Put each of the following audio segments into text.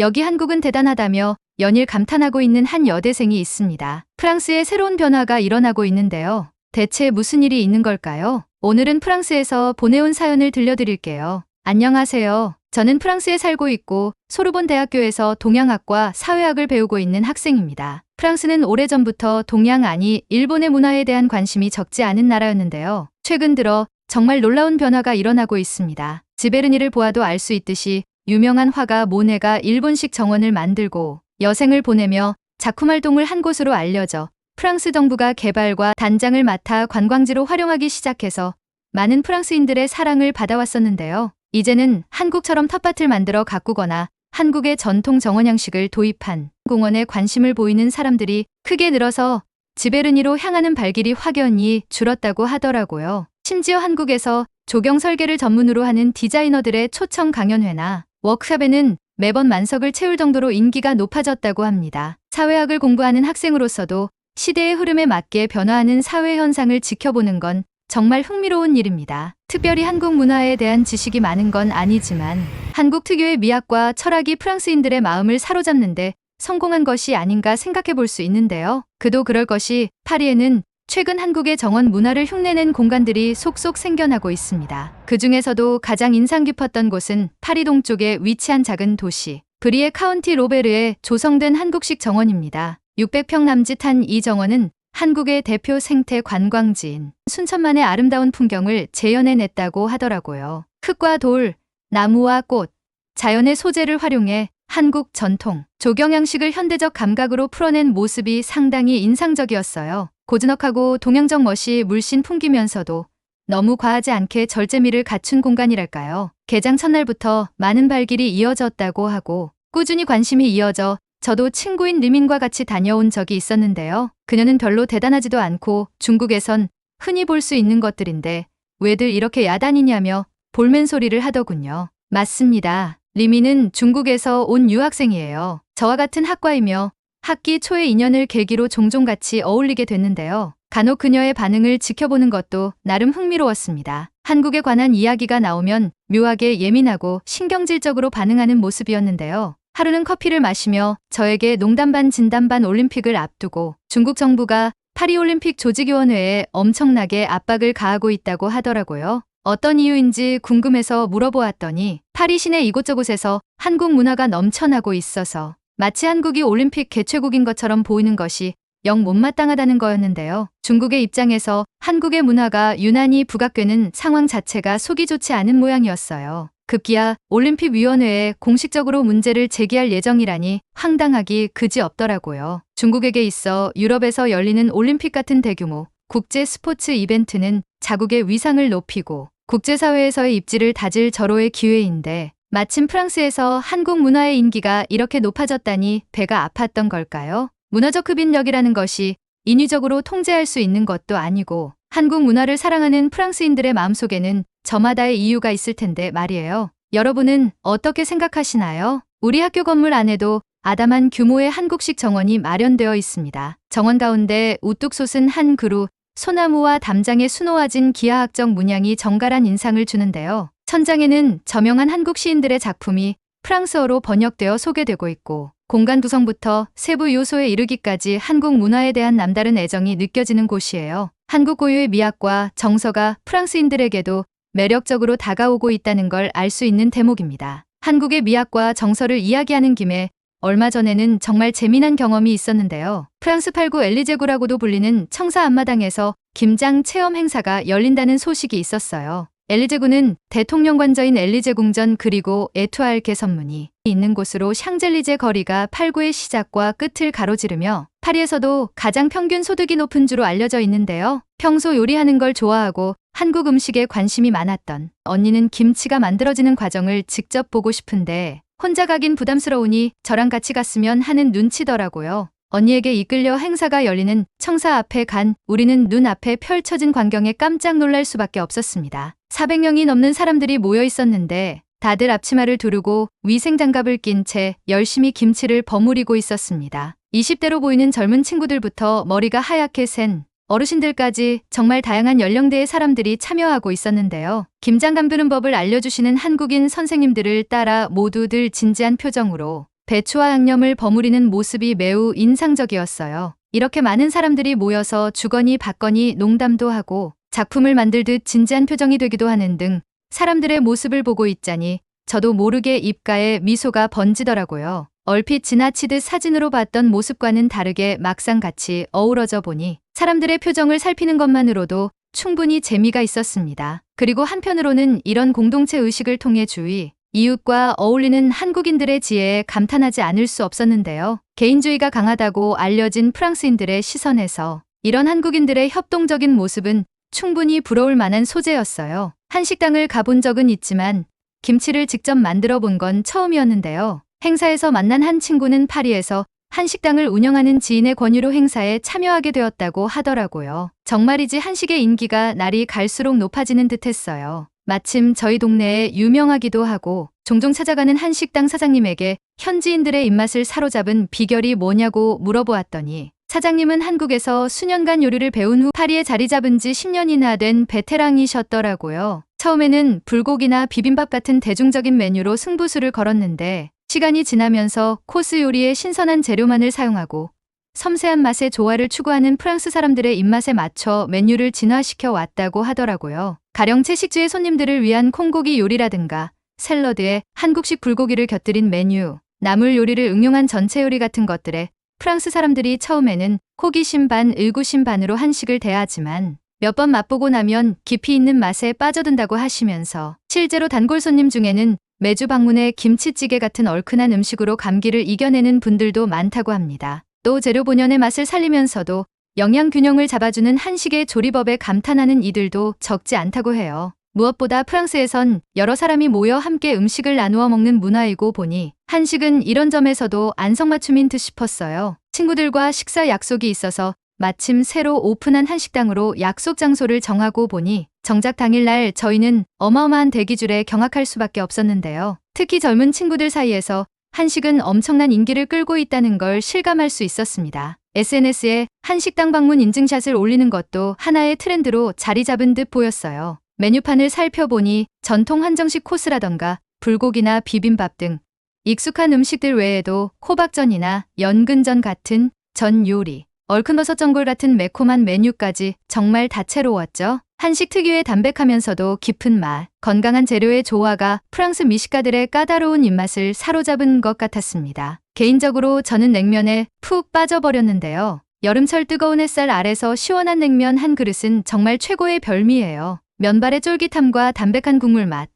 여기 한국은 대단하다며 연일 감탄하고 있는 한 여대생이 있습니다. 프랑스에 새로운 변화가 일어나고 있는데요. 대체 무슨 일이 있는 걸까요? 오늘은 프랑스에서 보내온 사연을 들려드릴게요. 안녕하세요. 저는 프랑스에 살고 있고 소르본 대학교에서 동양학과 사회학을 배우고 있는 학생입니다. 프랑스는 오래전부터 동양 아니 일본의 문화에 대한 관심이 적지 않은 나라였는데요. 최근 들어 정말 놀라운 변화가 일어나고 있습니다. 지베르니를 보아도 알 수 있듯이 유명한 화가 모네가 일본식 정원을 만들고 여생을 보내며 활동을 한 곳으로 알려져 프랑스 정부가 개발과 단장을 맡아 관광지로 활용하기 시작해서 많은 프랑스인들의 사랑을 받아왔었는데요. 이제는 한국처럼 텃밭을 만들어 가꾸거나 한국의 전통 정원 양식을 도입한 공원에 관심을 보이는 사람들이 크게 늘어서 지베르니로 향하는 발길이 확연히 줄었다고 하더라고요. 심지어 한국에서 조경 설계를 전문으로 하는 디자이너들의 초청 강연회나 워크숍에는 매번 만석을 채울 정도로 인기가 높아졌다고 합니다. 사회학을 공부하는 학생으로서도 시대의 흐름에 맞게 변화하는 사회 현상을 지켜보는 건 정말 흥미로운 일입니다. 특별히 한국 문화에 대한 지식이 많은 건 아니지만 한국 특유의 미학과 철학이 프랑스인들의 마음을 사로잡는데 성공한 것이 아닌가 생각해 볼 수 있는데요. 그도 그럴 것이 파리에는 최근 한국의 정원 문화를 흉내낸 공간들이 속속 생겨나고 있습니다. 그 중에서도 가장 인상 깊었던 곳은 파리 동 쪽에 위치한 작은 도시 브리에 카운티 로베르에 조성된 한국식 정원입니다. 600평 남짓한 이 정원은 한국의 대표 생태 관광지인 순천만의 아름다운 풍경을 재현해냈다고 하더라고요. 흙과 돌, 나무와 꽃, 자연의 소재를 활용해 한국 전통, 조경 양식을 현대적 감각으로 풀어낸 모습이 상당히 인상적이었어요. 고즈넉하고 동양적 멋이 물씬 풍기면서도 너무 과하지 않게 절제미를 갖춘 공간이랄까요. 개장 첫날부터 많은 발길이 이어졌다고 하고 꾸준히 관심이 이어져 저도 친구인 리민과 같이 다녀온 적이 있었는데요. 그녀는 별로 대단하지도 않고 중국에선 흔히 볼 수 있는 것들인데 왜들 이렇게 야단이냐며 볼멘 소리를 하더군요. 맞습니다. 리미는 중국에서 온 유학생이에요. 저와 같은 학과이며 학기 초의 인연을 계기로 종종 같이 어울리게 됐는데요. 간혹 그녀의 반응을 지켜보는 것도 나름 흥미로웠습니다. 한국에 관한 이야기가 나오면 묘하게 예민하고 신경질적으로 반응하는 모습이었는데요. 하루는 커피를 마시며 저에게 농담 반 진담 반 올림픽을 앞두고 중국 정부가 파리올림픽 조직위원회에 엄청나게 압박을 가하고 있다고 하더라고요. 어떤 이유인지 궁금해서 물어보았더니 파리 시내 이곳저곳에서 한국 문화가 넘쳐나고 있어서 마치 한국이 올림픽 개최국인 것처럼 보이는 것이 영 못마땅하다는 거였는데요. 중국의 입장에서 한국의 문화가 유난히 부각되는 상황 자체가 속이 좋지 않은 모양이었어요. 급기야 올림픽위원회에 공식적으로 문제를 제기할 예정이라니 황당하기 그지 없더라고요. 중국에게 있어 유럽에서 열리는 올림픽 같은 대규모 국제 스포츠 이벤트는 자국의 위상을 높이고 국제사회에서의 입지를 다질 절호의 기회인데 마침 프랑스에서 한국 문화의 인기가 이렇게 높아졌다니 배가 아팠던 걸까요? 문화적 흡인력이라는 것이 인위적으로 통제할 수 있는 것도 아니고 한국 문화를 사랑하는 프랑스인들의 마음속에는 저마다의 이유가 있을 텐데 말이에요. 여러분은 어떻게 생각하시나요? 우리 학교 건물 안에도 아담한 규모의 한국식 정원이 마련되어 있습니다. 정원 가운데 우뚝 솟은 한 그루, 소나무와 담장에 수놓아진 기하학적 문양이 정갈한 인상을 주는데요. 천장에는 저명한 한국 시인들의 작품이 프랑스어로 번역되어 소개되고 있고 공간 구성부터 세부 요소에 이르기까지 한국 문화에 대한 남다른 애정이 느껴지는 곳이에요. 한국 고유의 미학과 정서가 프랑스인들에게도 매력적으로 다가오고 있다는 걸 알 수 있는 대목입니다. 한국의 미학과 정서를 이야기하는 김에 얼마 전에는 정말 재미난 경험이 있었는데요. 프랑스 8구 엘리제구라고도 불리는 청사 앞마당에서 김장 체험 행사가 열린다는 소식이 있었어요. 엘리제구는 대통령 관저인 엘리제 궁전 그리고 에투알 개선문이 있는 곳으로 샹젤리제 거리가 8구의 시작과 끝을 가로지르며 파리에서도 가장 평균 소득이 높은 주로 알려져 있는데요. 평소 요리하는 걸 좋아하고 한국 음식에 관심이 많았던 언니는 김치가 만들어지는 과정을 직접 보고 싶은데 혼자 가긴 부담스러우니 저랑 같이 갔으면 하는 눈치더라고요. 언니에게 이끌려 행사가 열리는 청사 앞에 간 우리는 눈앞에 펼쳐진 광경에 깜짝 놀랄 수밖에 없었습니다. 400명이 넘는 사람들이 모여 있었는데 다들 앞치마를 두르고 위생장갑을 낀 채 열심히 김치를 버무리고 있었습니다. 20대로 보이는 젊은 친구들부터 머리가 하얗게 센 어르신들까지 정말 다양한 연령대의 사람들이 참여하고 있었는데요. 김장 감두는 법을 알려주시는 한국인 선생님들을 따라 모두들 진지한 표정으로 배추와 양념을 버무리는 모습이 매우 인상적이었어요. 이렇게 많은 사람들이 모여서 주거니 받거니 농담도 하고 작품을 만들듯 진지한 표정이 되기도 하는 등 사람들의 모습을 보고 있자니 저도 모르게 입가에 미소가 번지더라고요. 얼핏 지나치듯 사진으로 봤던 모습과는 다르게 막상 같이 어우러져 보니 사람들의 표정을 살피는 것만으로도 충분히 재미가 있었습니다. 그리고 한편으로는 이런 공동체 의식을 통해 주위, 이웃과 어울리는 한국인들의 지혜에 감탄하지 않을 수 없었는데요. 개인주의가 강하다고 알려진 프랑스인들의 시선에서 이런 한국인들의 협동적인 모습은 충분히 부러울 만한 소재였어요. 한식당을 가본 적은 있지만 김치를 직접 만들어 본 건 처음이었는데요. 행사에서 만난 한 친구는 파리에서 한식당을 운영하는 지인의 권유로 행사에 참여하게 되었다고 하더라고요. 정말이지 한식의 인기가 날이 갈수록 높아지는 듯 했어요. 마침 저희 동네에 유명하기도 하고 종종 찾아가는 한 식당 사장님에게 현지인들의 입맛을 사로잡은 비결이 뭐냐고 물어보았더니 사장님은 한국에서 수년간 요리를 배운 후 파리에 자리 잡은 지 10년이나 된 베테랑이셨더라고요. 처음에는 불고기나 비빔밥 같은 대중적인 메뉴로 승부수를 걸었는데 시간이 지나면서 코스 요리에 신선한 재료만을 사용하고 섬세한 맛의 조화를 추구하는 프랑스 사람들의 입맛에 맞춰 메뉴를 진화시켜 왔다고 하더라고요. 가령 채식주의 손님들을 위한 콩고기 요리라든가 샐러드에 한국식 불고기를 곁들인 메뉴, 나물 요리를 응용한 전체 요리 같은 것들에 프랑스 사람들이 처음에는 호기심 반 의구심 반으로 한식을 대하지만 몇 번 맛보고 나면 깊이 있는 맛에 빠져든다고 하시면서 실제로 단골 손님 중에는 매주 방문해 김치찌개 같은 얼큰한 음식으로 감기를 이겨내는 분들도 많다고 합니다. 또 재료 본연의 맛을 살리면서도 영양 균형을 잡아주는 한식의 조리법에 감탄하는 이들도 적지 않다고 해요. 무엇보다 프랑스에선 여러 사람이 모여 함께 음식을 나누어 먹는 문화이고 보니 한식은 이런 점에서도 안성맞춤인 듯 싶었어요. 친구들과 식사 약속이 있어서 마침 새로 오픈한 한식당으로 약속 장소를 정하고 보니 정작 당일날 저희는 어마어마한 대기줄에 경악할 수밖에 없었는데요. 특히 젊은 친구들 사이에서 한식은 엄청난 인기를 끌고 있다는 걸 실감할 수 있었습니다. SNS에 한식당 방문 인증샷을 올리는 것도 하나의 트렌드로 자리 잡은 듯 보였어요. 메뉴판을 살펴보니 전통 한정식 코스라던가 불고기나 비빔밥 등 익숙한 음식들 외에도 호박전이나 연근전 같은 전 요리, 얼큰버섯 전골 같은 매콤한 메뉴까지 정말 다채로웠죠. 한식 특유의 담백하면서도 깊은 맛, 건강한 재료의 조화가 프랑스 미식가들의 까다로운 입맛을 사로잡은 것 같았습니다. 개인적으로 저는 냉면에 푹 빠져버렸는데요. 여름철 뜨거운 햇살 아래서 시원한 냉면 한 그릇은 정말 최고의 별미예요. 면발의 쫄깃함과 담백한 국물 맛,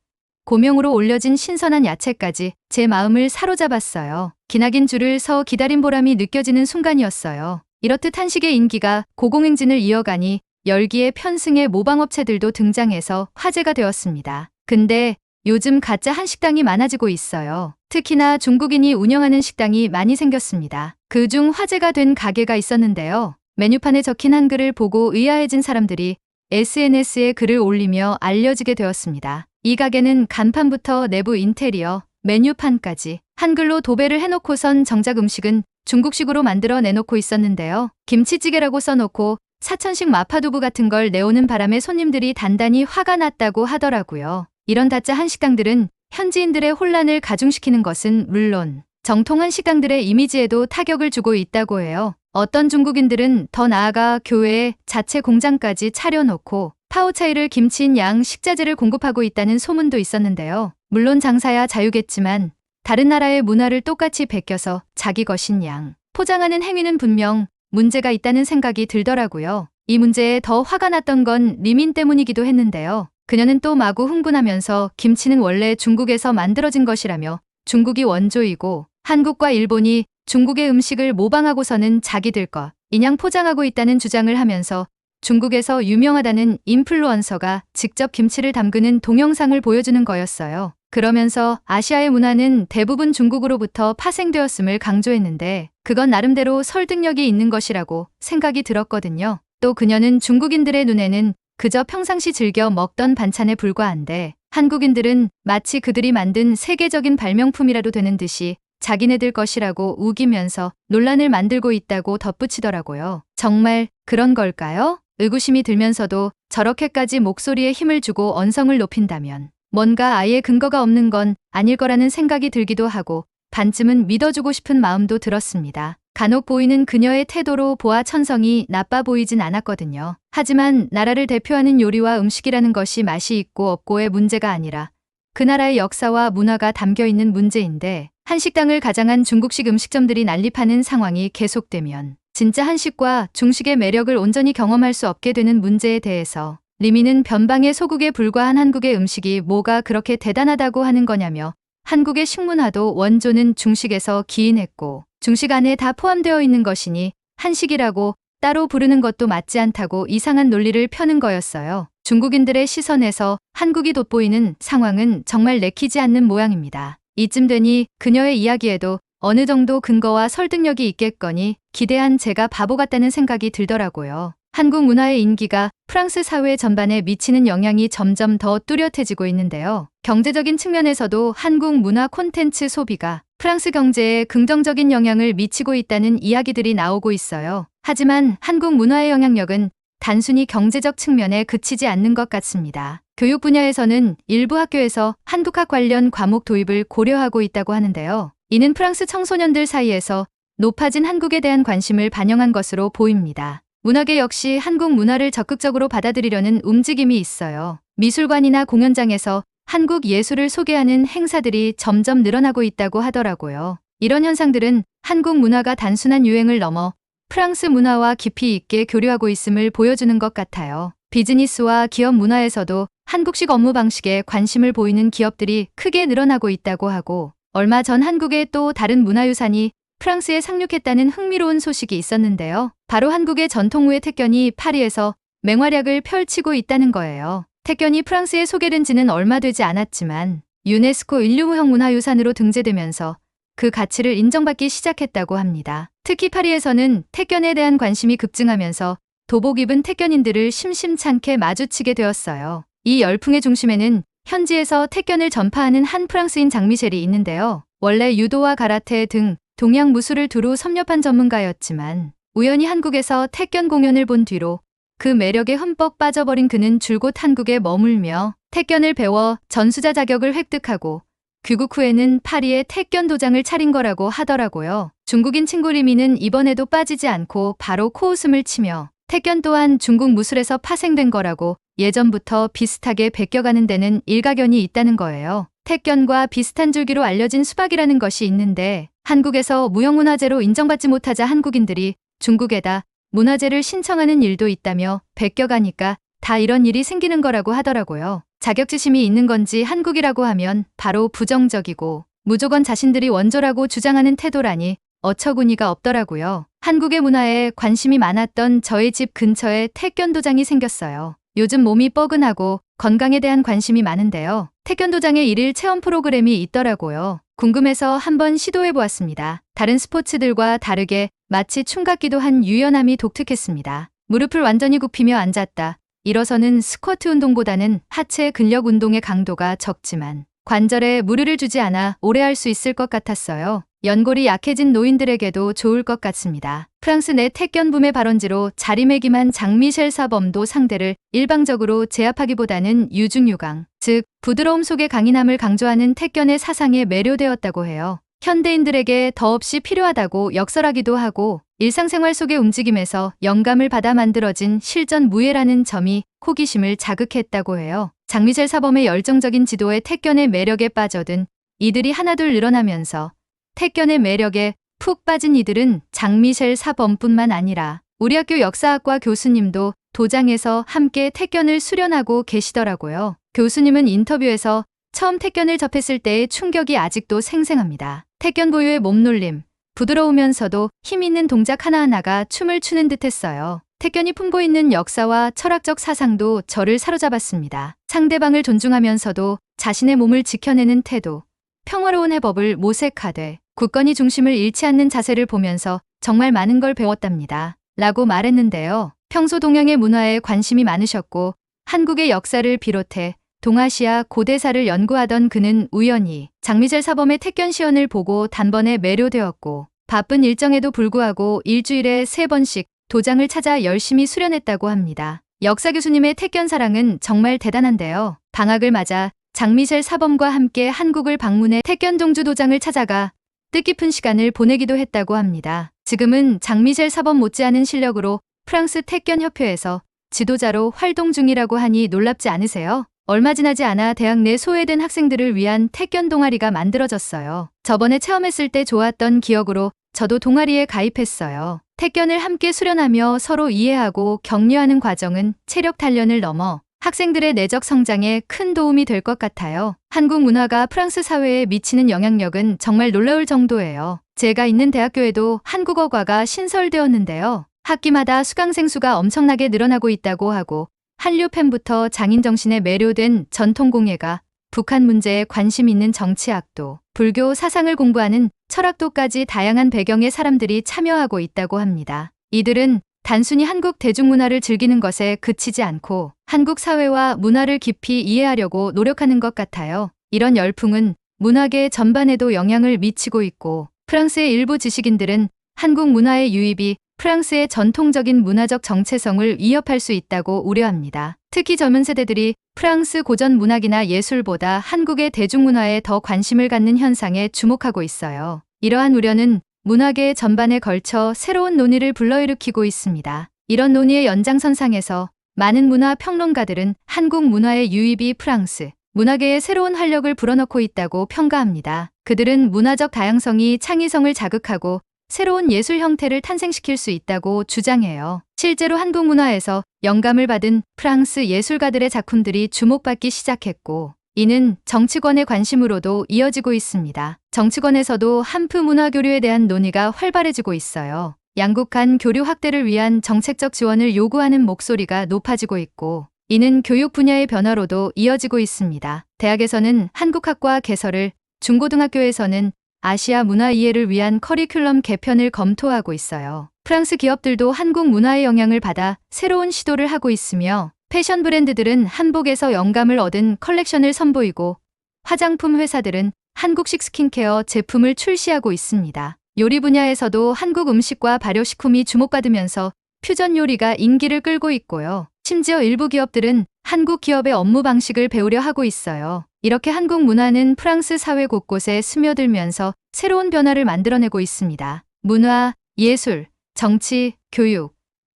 고명으로 올려진 신선한 야채까지 제 마음을 사로잡았어요. 기나긴 줄을 서 기다린 보람이 느껴지는 순간이었어요. 이렇듯 한식의 인기가 고공행진을 이어가니 열기의 편승의 모방업체들도 등장해서 화제가 되었습니다. 근데 요즘 가짜 한식당이 많아지고 있어요. 특히나 중국인이 운영하는 식당이 많이 생겼습니다. 그 중 화제가 된 가게가 있었는데요. 메뉴판에 적힌 한글을 보고 의아해진 사람들이 SNS에 글을 올리며 알려지게 되었습니다. 이 가게는 간판부터 내부 인테리어, 메뉴판까지 한글로 도배를 해놓고선 정작 음식은 중국식으로 만들어 내놓고 있었는데요. 김치찌개라고 써놓고 사천식 마파두부 같은 걸 내오는 바람에 손님들이 단단히 화가 났다고 하더라고요. 이런 다짜 한식당들은 현지인들의 혼란을 가중시키는 것은 물론 정통한 식당들의 이미지에도 타격을 주고 있다고 해요. 어떤 중국인들은 더 나아가 교회에 자체 공장까지 차려놓고 파오차이를 김치인 양 식자재를 공급하고 있다는 소문도 있었는데요. 물론 장사야 자유겠지만 다른 나라의 문화를 똑같이 베껴서 자기 것인 양 포장하는 행위는 분명 문제가 있다는 생각이 들더라고요. 이 문제에 더 화가 났던 건 리민 때문이기도 했는데요. 그녀는 또 마구 흥분하면서 김치는 원래 중국에서 만들어진 것이라며 중국이 원조이고 한국과 일본이 중국의 음식을 모방하고서는 자기들 것 인양 포장하고 있다는 주장을 하면서 중국에서 유명하다는 인플루언서가 직접 김치를 담그는 동영상을 보여주는 거였어요. 그러면서 아시아의 문화는 대부분 중국으로부터 파생되었음을 강조했는데 그건 나름대로 설득력이 있는 것이라고 생각이 들었거든요. 또 그녀는 중국인들의 눈에는 그저 평상시 즐겨 먹던 반찬에 불과한데 한국인들은 마치 그들이 만든 세계적인 발명품이라도 되는 듯이 자기네들 것이라고 우기면서 논란을 만들고 있다고 덧붙이더라고요. 정말 그런 걸까요? 의구심이 들면서도 저렇게까지 목소리에 힘을 주고 언성을 높인다면 뭔가 아예 근거가 없는 건 아닐 거라는 생각이 들기도 하고 반쯤은 믿어주고 싶은 마음도 들었습니다. 간혹 보이는 그녀의 태도로 보아 천성이 나빠 보이진 않았거든요. 하지만 나라를 대표하는 요리와 음식이라는 것이 맛이 있고 없고의 문제가 아니라 그 나라의 역사와 문화가 담겨 있는 문제인데 한식당을 가장한 중국식 음식점들이 난립하는 상황이 계속되면 진짜 한식과 중식의 매력을 온전히 경험할 수 없게 되는 문제에 대해서 리미는 변방의 소국에 불과한 한국의 음식이 뭐가 그렇게 대단하다고 하는 거냐며 한국의 식문화도 원조는 중식에서 기인했고 중식 안에 다 포함되어 있는 것이니 한식이라고 따로 부르는 것도 맞지 않다고 이상한 논리를 펴는 거였어요. 중국인들의 시선에서 한국이 돋보이는 상황은 정말 내키지 않는 모양입니다. 이쯤 되니 그녀의 이야기에도 어느 정도 근거와 설득력이 있겠거니 기대한 제가 바보 같다는 생각이 들더라고요. 한국 문화의 인기가 프랑스 사회 전반에 미치는 영향이 점점 더 뚜렷해지고 있는데요. 경제적인 측면에서도 한국 문화 콘텐츠 소비가 프랑스 경제에 긍정적인 영향을 미치고 있다는 이야기들이 나오고 있어요. 하지만 한국 문화의 영향력은 단순히 경제적 측면에 그치지 않는 것 같습니다. 교육 분야에서는 일부 학교에서 한국학 관련 과목 도입을 고려하고 있다고 하는데요. 이는 프랑스 청소년들 사이에서 높아진 한국에 대한 관심을 반영한 것으로 보입니다. 문화계 역시 한국 문화를 적극적으로 받아들이려는 움직임이 있어요. 미술관이나 공연장에서 한국 예술을 소개하는 행사들이 점점 늘어나고 있다고 하더라고요. 이런 현상들은 한국 문화가 단순한 유행을 넘어 프랑스 문화와 깊이 있게 교류하고 있음을 보여주는 것 같아요. 비즈니스와 기업 문화에서도 한국식 업무 방식에 관심을 보이는 기업들이 크게 늘어나고 있다고 하고 얼마 전 한국의 또 다른 문화유산이 프랑스에 상륙했다는 흥미로운 소식이 있었는데요. 바로 한국의 전통무예 택견이 파리에서 맹활약을 펼치고 있다는 거예요. 택견이 프랑스에 소개된 지는 얼마 되지 않았지만 유네스코 인류무형 문화유산으로 등재되면서 그 가치를 인정받기 시작했다고 합니다. 특히 파리에서는 택견에 대한 관심이 급증하면서 도복 입은 택견인들을 심심찮게 마주치게 되었어요. 이 열풍의 중심에는 현지에서 택견을 전파하는 한 프랑스인 장미셸이 있는데요. 원래 유도와 가라테 등 동양 무술을 두루 섭렵한 전문가였지만 우연히 한국에서 택견 공연을 본 뒤로 그 매력에 흠뻑 빠져버린 그는 줄곧 한국에 머물며 택견을 배워 전수자 자격을 획득하고 귀국 후에는 파리에 택견 도장을 차린 거라고 하더라고요. 중국인 친구 리미는 이번에도 빠지지 않고 바로 코웃음을 치며 택견 또한 중국 무술에서 파생된 거라고 예전부터 비슷하게 베껴가는 데는 일가견이 있다는 거예요. 택견과 비슷한 줄기로 알려진 수박이라는 것이 있는데 한국에서 무형문화재로 인정받지 못하자 한국인들이 중국에다 문화재를 신청하는 일도 있다며 베껴가니까 다 이런 일이 생기는 거라고 하더라고요. 자격지심이 있는 건지 한국이라고 하면 바로 부정적이고 무조건 자신들이 원조라고 주장하는 태도라니 어처구니가 없더라고요. 한국의 문화에 관심이 많았던 저희 집 근처에 택견도장이 생겼어요. 요즘 몸이 뻐근하고 건강에 대한 관심이 많은데요. 택견도장의 일일 체험 프로그램이 있더라고요. 궁금해서 한번 시도해 보았습니다. 다른 스포츠들과 다르게 마치 춤 같기도 한 유연함이 독특했습니다. 무릎을 완전히 굽히며 앉았다. 일어서는 스쿼트 운동보다는 하체 근력 운동의 강도가 적지만 관절에 무리를 주지 않아 오래 할 수 있을 것 같았어요. 연골이 약해진 노인들에게도 좋을 것 같습니다. 프랑스 내 택견 붐의 발원지로 자리매김한 장미셸 사범도 상대를 일방적으로 제압하기보다는 유중유강, 즉 부드러움 속의 강인함을 강조하는 택견의 사상에 매료되었다고 해요. 현대인들에게 더없이 필요하다고 역설하기도 하고 일상생활 속의 움직임에서 영감을 받아 만들어진 실전 무예라는 점이 호기심을 자극했다고 해요. 장미셸 사범의 열정적인 지도에 택견의 매력에 빠져든 이들이 하나둘 늘어나면서 택견의 매력에 푹 빠진 이들은 장미셸 사범뿐만 아니라 우리 학교 역사학과 교수님도 도장에서 함께 택견을 수련하고 계시더라고요. 교수님은 인터뷰에서 처음 택견을 접했을 때의 충격이 아직도 생생합니다. 택견 보유의 몸놀림, 부드러우면서도 힘 있는 동작 하나하나가 춤을 추는 듯 했어요. 택견이 품고 있는 역사와 철학적 사상도 저를 사로잡았습니다. 상대방을 존중하면서도 자신의 몸을 지켜내는 태도, 평화로운 해법을 모색하되 굳건히 중심을 잃지 않는 자세를 보면서 정말 많은 걸 배웠답니다. 라고 말했는데요. 평소 동양의 문화에 관심이 많으셨고 한국의 역사를 비롯해 동아시아 고대사를 연구하던 그는 우연히 장미젤 사범의 택견 시연을 보고 단번에 매료되었고 바쁜 일정에도 불구하고 일주일에 세 번씩 도장을 찾아 열심히 수련했다고 합니다. 역사 교수님의 택견 사랑은 정말 대단한데요. 방학을 맞아 장미셸 사범과 함께 한국을 방문해 택견 종주 도장을 찾아가 뜻깊은 시간을 보내기도 했다고 합니다. 지금은 장미셸 사범 못지않은 실력으로 프랑스 태권협회에서 지도자로 활동 중이라고 하니 놀랍지 않으세요? 얼마 지나지 않아 대학 내 소외된 학생들을 위한 태권 동아리가 만들어졌어요. 저번에 체험했을 때 좋았던 기억으로 저도 동아리에 가입했어요. 태권을 함께 수련하며 서로 이해하고 격려하는 과정은 체력 단련을 넘어 학생들의 내적 성장에 큰 도움이 될 것 같아요. 한국 문화가 프랑스 사회에 미치는 영향력은 정말 놀라울 정도예요. 제가 있는 대학교에도 한국어과가 신설되었는데요. 학기마다 수강생 수가 엄청나게 늘어나고 있다고 하고 한류 팬부터 장인 정신에 매료된 전통 공예가 북한 문제에 관심 있는 정치학도, 불교 사상을 공부하는 철학도까지 다양한 배경의 사람들이 참여하고 있다고 합니다. 이들은 단순히 한국 대중문화를 즐기는 것에 그치지 않고 한국 사회와 문화를 깊이 이해하려고 노력하는 것 같아요. 이런 열풍은 문화계 전반에도 영향을 미치고 있고 프랑스의 일부 지식인들은 한국 문화의 유입이 프랑스의 전통적인 문화적 정체성을 위협할 수 있다고 우려합니다. 특히 젊은 세대들이 프랑스 고전 문학이나 예술보다 한국의 대중문화에 더 관심을 갖는 현상에 주목하고 있어요. 이러한 우려는 문화계 전반에 걸쳐 새로운 논의를 불러일으키고 있습니다. 이런 논의의 연장선상에서 많은 문화 평론가들은 한국 문화의 유입이 프랑스 문화계에 새로운 활력을 불어넣고 있다고 평가합니다. 그들은 문화적 다양성이 창의성을 자극하고 새로운 예술 형태를 탄생시킬 수 있다고 주장해요. 실제로 한국 문화에서 영감을 받은 프랑스 예술가들의 작품들이 주목받기 시작했고, 이는 정치권의 관심으로도 이어지고 있습니다. 정치권에서도 한프 문화 교류에 대한 논의가 활발해지고 있어요. 양국 간 교류 확대를 위한 정책적 지원을 요구하는 목소리가 높아지고 있고, 이는 교육 분야의 변화로도 이어지고 있습니다. 대학에서는 한국학과 개설을, 중고등학교에서는 아시아 문화 이해를 위한 커리큘럼 개편을 검토하고 있어요. 프랑스 기업들도 한국 문화의 영향을 받아 새로운 시도를 하고 있으며 패션 브랜드들은 한복에서 영감을 얻은 컬렉션을 선보이고 화장품 회사들은 한국식 스킨케어 제품을 출시하고 있습니다. 요리 분야에서도 한국 음식과 발효식품이 주목받으면서 퓨전 요리가 인기를 끌고 있고요. 심지어 일부 기업들은 한국 기업의 업무 방식을 배우려 하고 있어요. 이렇게 한국 문화는 프랑스 사회 곳곳에 스며들면서 새로운 변화를 만들어내고 있습니다. 문화, 예술, 정치, 교육,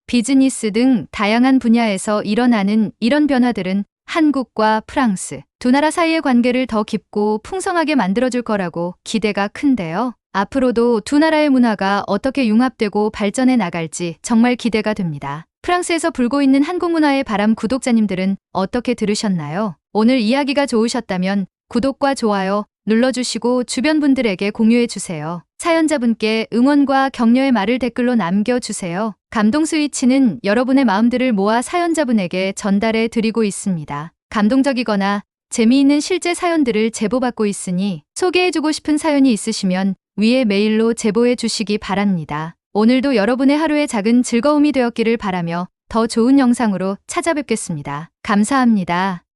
비즈니스 등 다양한 분야에서 일어나는 이런 변화들은 한국과 프랑스 두 나라 사이의 관계를 더 깊고 풍성하게 만들어줄 거라고 기대가 큰데요. 앞으로도 두 나라의 문화가 어떻게 융합되고 발전해 나갈지 정말 기대가 됩니다. 프랑스에서 불고 있는 한국 문화의 바람 구독자님들은 어떻게 들으셨나요? 오늘 이야기가 좋으셨다면 구독과 좋아요 눌러주시고 주변 분들에게 공유해주세요. 사연자분께 응원과 격려의 말을 댓글로 남겨주세요. 감동 스위치는 여러분의 마음들을 모아 사연자분에게 전달해 드리고 있습니다. 감동적이거나 재미있는 실제 사연들을 제보받고 있으니 소개해주고 싶은 사연이 있으시면 위에 메일로 제보해 주시기 바랍니다. 오늘도 여러분의 하루의 작은 즐거움이 되었기를 바라며 더 좋은 영상으로 찾아뵙겠습니다. 감사합니다.